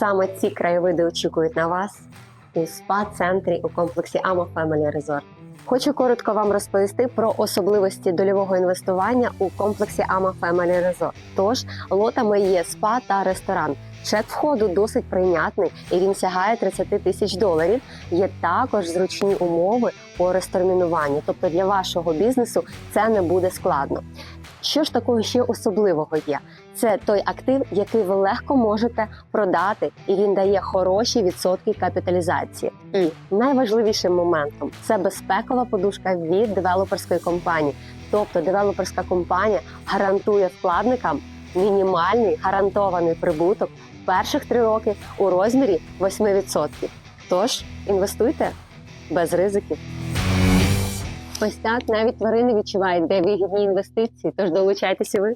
Саме ці краєвиди очікують на вас у спа-центрі у комплексі Amo Family Resort. Хочу коротко вам розповісти про особливості дольового інвестування у комплексі Ама Family Resort. Тож лотами є спа та ресторан. Чек входу досить прийнятний і він сягає 30 тисяч доларів. Є також зручні умови по розтермінуванню. Тобто для вашого бізнесу це не буде складно. Що ж такого ще особливого є? Це той актив, який ви легко можете продати, і він дає хороші відсотки капіталізації. І найважливішим моментом це безпекова подушка від девелоперської компанії. Тобто девелоперська компанія гарантує вкладникам мінімальний гарантований прибуток перших три роки у розмірі 8%. Тож інвестуйте без ризиків. Ось так навіть тварини відчувають, де вигідні інвестиції. Тож долучайтеся ви.